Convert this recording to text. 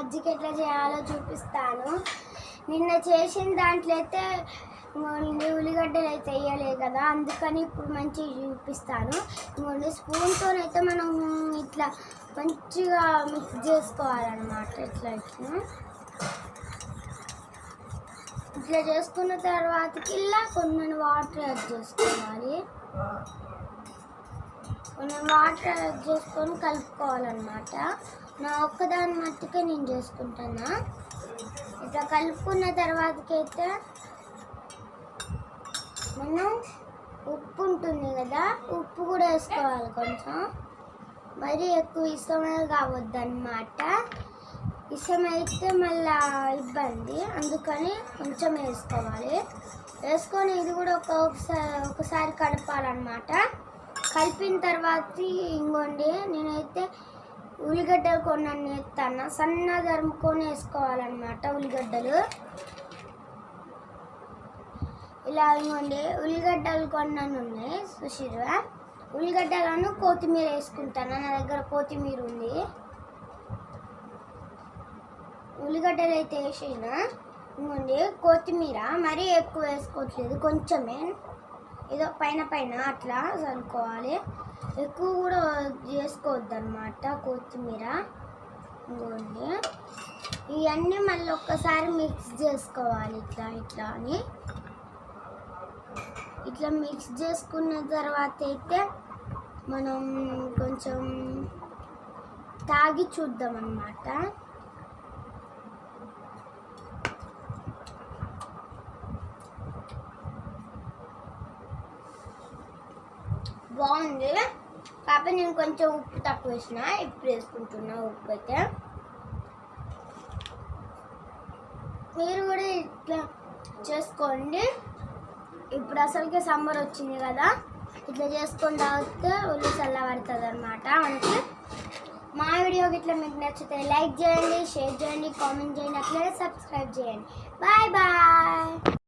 మజ్జిగ ఎట్లా చేయాలో చూపిస్తాను. నిన్న చేసిన దాంట్లో అయితే ఇంకోండి ఉల్లిగడ్డలు అయితే వేయలేదు కదా అందుకని ఇప్పుడు మంచిగా చూపిస్తాను. ఇంకొన్ని స్పూన్తో అయితే మనం ఇట్లా మంచిగా మిక్స్ చేసుకోవాలన్నమాట ఇట్లా ఇట్లా. ఇట్లా చేసుకున్న తర్వాతకి ఇలా కొన్ని వాటర్ యాడ్ చేసుకోవాలి. మనం వాటర్ చేసుకొని కలుపుకోవాలన్నమాట. నా ఒక్కదాని మట్టుకే నేను చేసుకుంటానా? ఇట్లా కలుపుకున్న తర్వాతకైతే మనం ఉప్పు ఉంటుంది కదా ఉప్పు కూడా వేసుకోవాలి కొంచెం. మరీ ఎక్కువ ఇష్టమే కావద్దన్నమాట. ఇష్టమైతే మళ్ళా ఇబ్బంది. అందుకని కొంచెం వేసుకోవాలి. వేసుకొని ఇది కూడా ఒక్కొక్కసారి ఒకసారి ఒకసారి కలపాలన్నమాట. కలిపిన తర్వాత ఇంకోండి నేనైతే ఉల్లిగడ్డలు కొన్ని వేస్తాను సన్న ధరుముకొని వేసుకోవాలన్నమాట ఉల్లిగడ్డలు. ఇలా ఇవ్వండి ఉల్లిగడ్డలు కొన్ని ఉన్నాయి సుశీరా ఉల్లిగడ్డలను కొత్తిమీర వేసుకుంటాను నా దగ్గర కొత్తిమీర ఉంది. ఉల్లిగడ్డలు అయితే వేసిన ఇవ్వండి కొత్తిమీర మరీ ఎక్కువ వేసుకోవట్లేదు కొంచెమే. ఏదో పైన పైన అట్లా చల్లుకోవాలి ఎక్కువ కూడా చేసుకోవద్దు అనమాట కొత్తిమీర. ఇవ్వండి ఇవన్నీ మళ్ళీ ఒక్కసారి మిక్స్ చేసుకోవాలి ఇట్లా ఇట్లా అని. ఇట్లా మిక్స్ చేసుకున్న తర్వాత అయితే మనం కొంచెం తాగి చూద్దాం అన్నమాట బాగుంది. కాకపోతే నేను కొంచెం ఉప్పు తక్కువ వేసిన ఇప్పుడు వేసుకుంటున్నా ఉప్పు అయితే మీరు కూడా ఇట్లా చేసుకోండి. ఇప్పుడు అసలుకే సమ్మర్ వచ్చింది కదా. ఇట్లా చేసుకొని తాగితే ఒళ్ళు చల్లబడుతుంది అనమాట మనకి. మా వీడియో ఇట్లా మీకు నచ్చితే లైక్ చేయండి షేర్ చేయండి కామెంట్ చేయండి అట్లనే సబ్స్క్రైబ్ చేయండి. Bye bye.